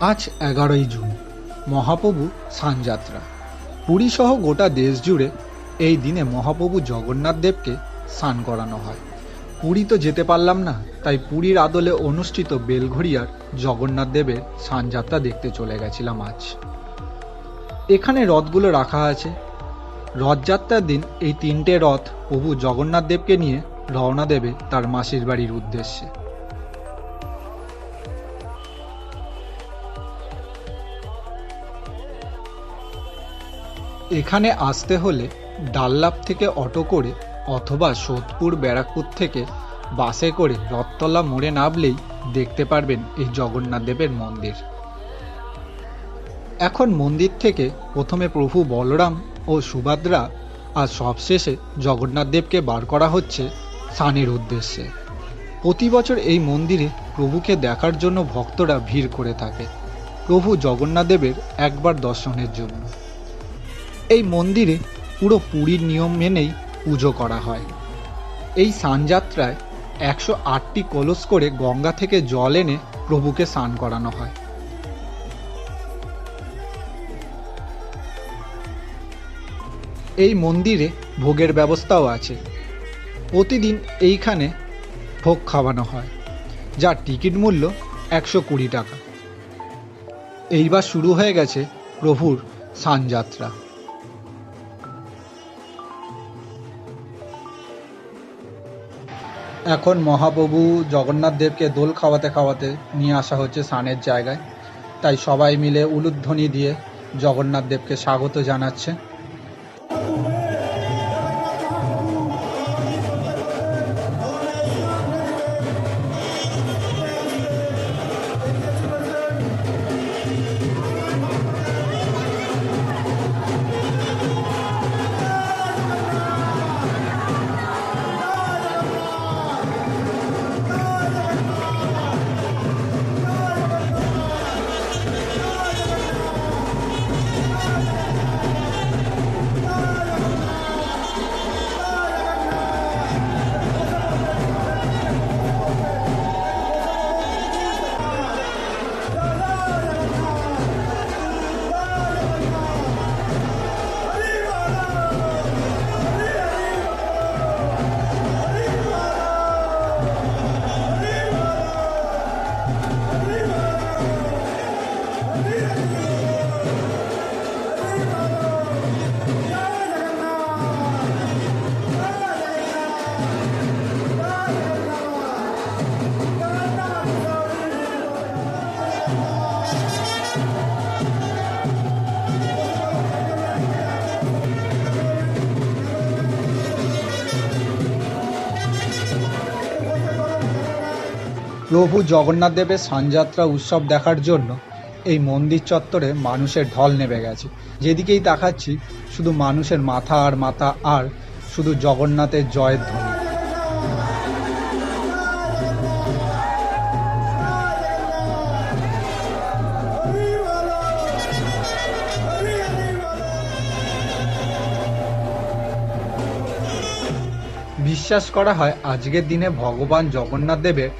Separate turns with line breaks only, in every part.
আজ এগারোই জুন, মহাপ্রভু সানযাত্রা। পুরী সহ গোটা দেশ জুড়ে এই দিনে মহাপ্রভু জগন্নাথ দেবকে স্নান করানো হয়। পুরী তো যেতে পারলাম না, তাই পুরীর আদলে অনুষ্ঠিত বেলঘড়িয়ার জগন্নাথ দেবের সানযাত্রা দেখতে চলে গেছিলাম আজ। এখানে রথগুলো রাখা আছে। রথযাত্রার দিন এই তিনটে রথ প্রভু জগন্নাথ দেবকে নিয়ে রওনা দেবে তার মাসির বাড়ির উদ্দেশ্যে। এখানে আসতে হলে ডাল্লাপ থেকে অটো করে অথবা সোদপুর ব্যারাকপুর থেকে বাসে করে রথতলা মোড়ে নামলেই দেখতে পারবেন এই জগন্নাথ দেবের মন্দির। এখন মন্দির থেকে প্রথমে প্রভু বলরাম ও সুভদ্রা আর সবশেষে জগন্নাথ দেবকে বার করা হচ্ছে স্নানের উদ্দেশ্যে। প্রতি বছর এই মন্দিরে প্রভুকে দেখার জন্য ভক্তরা ভিড় করে থাকে। প্রভু জগন্নাথ দেবের একবার দর্শনের জন্য। এই মন্দিরে পুরো পুরীর নিয়ম মেনেই পুজো করা হয়। এই স্নানযাত্রায় একশো আটটি কলস করে গঙ্গা থেকে জল এনে প্রভুকে স্নান করানো হয়। এই মন্দিরে ভোগের ব্যবস্থাও আছে। প্রতিদিন এইখানে ভোগ খাওয়ানো হয়, যার টিকিট মূল্য একশো কুড়ি টাকা। এইবার শুরু হয়ে গেছে প্রভুর স্নানযাত্রা। এখন মহাপ্রভু জগন্নাথ দেবকে দোল খাওয়াতে খাওয়াতে নিয়ে আসা হচ্ছে সানের জায়গায়। তাই সবাই মিলে উলুধ্বনি দিয়ে জগন্নাথ দেবকে স্বাগত জানাচ্ছে। প্রভু জগন্নাথ দেবের সানযাত্রা উৎসব দেখার জন্য এই মন্দির চত্বরে মানুষের ঢল নেমে গেছে। যেদিকেই তাকাচ্ছি, শুধু মানুষের মাথা আর মাথা আর শুধু জগন্নাথের জয়ের ধ্বনি। বিশ্বাস করা হয়, আজকের দিনে ভগবান জগন্নাথ দেবের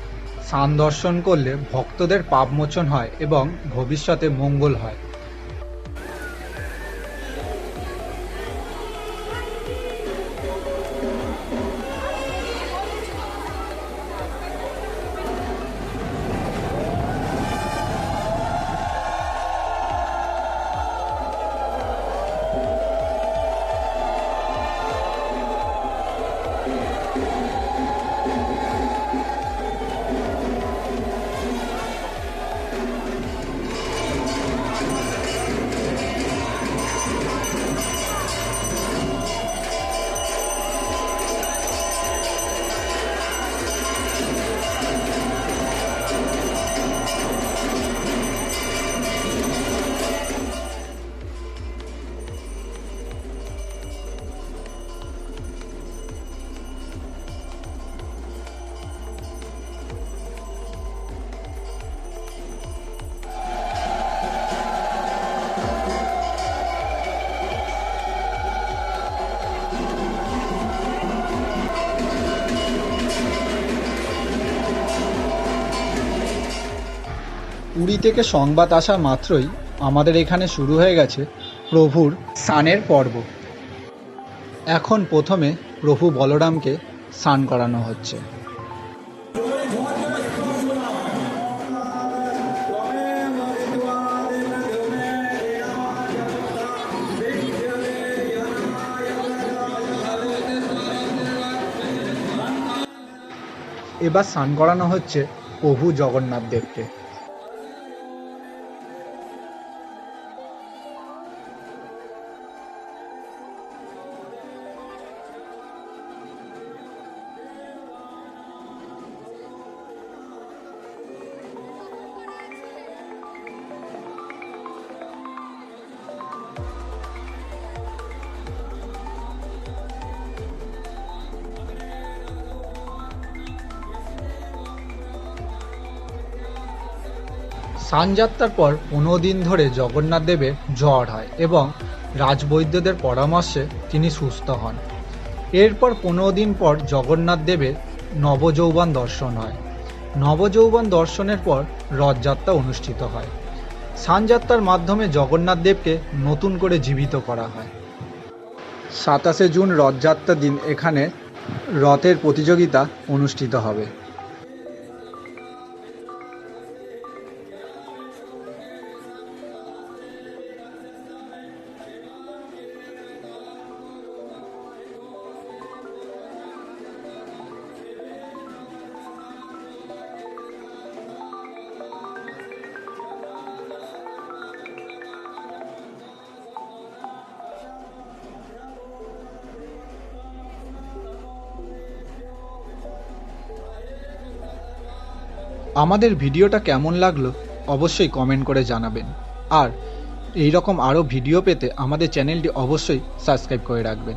স্নান দর্শন করলে ভক্তদের পাপমোচন হয় এবং ভবিষ্যতে মঙ্গল হয়। পুরী থেকে সংবাদ আসা মাত্রই আমাদের এখানে শুরু হয়ে গেছে প্রভুর স্নানের পর্ব। এখন প্রথমে প্রভু বলরামকে স্নান করানো হচ্ছে। এবার স্নান করানো হচ্ছে প্রভু জগন্নাথ দেবকে স্নানযাত্রার পর পনেরো দিন ধরে জগন্নাথ দেবের জ্বর হয় এবং রাজবৈদ্যদের পরামর্শে তিনি সুস্থ হন। এরপর পনেরো দিন পর জগন্নাথ দেবের নবযৌবন দর্শন হয়। নবযৌবন দর্শনের পর রথযাত্রা অনুষ্ঠিত হয়। সানযাত্রার মাধ্যমে জগন্নাথ দেবকে নতুন করে জীবিত করা হয়। সাতাশে জুন রথযাত্রার দিন এখানে রথের প্রতিযোগিতা অনুষ্ঠিত হবে। আমাদের ভিডিওটা কেমন লাগল অবশ্যই কমেন্ট করে জানাবেন। আর এই রকম আরও ভিডিও পেতে আমাদের চ্যানেলটি অবশ্যই সাবস্ক্রাইব করে রাখবেন।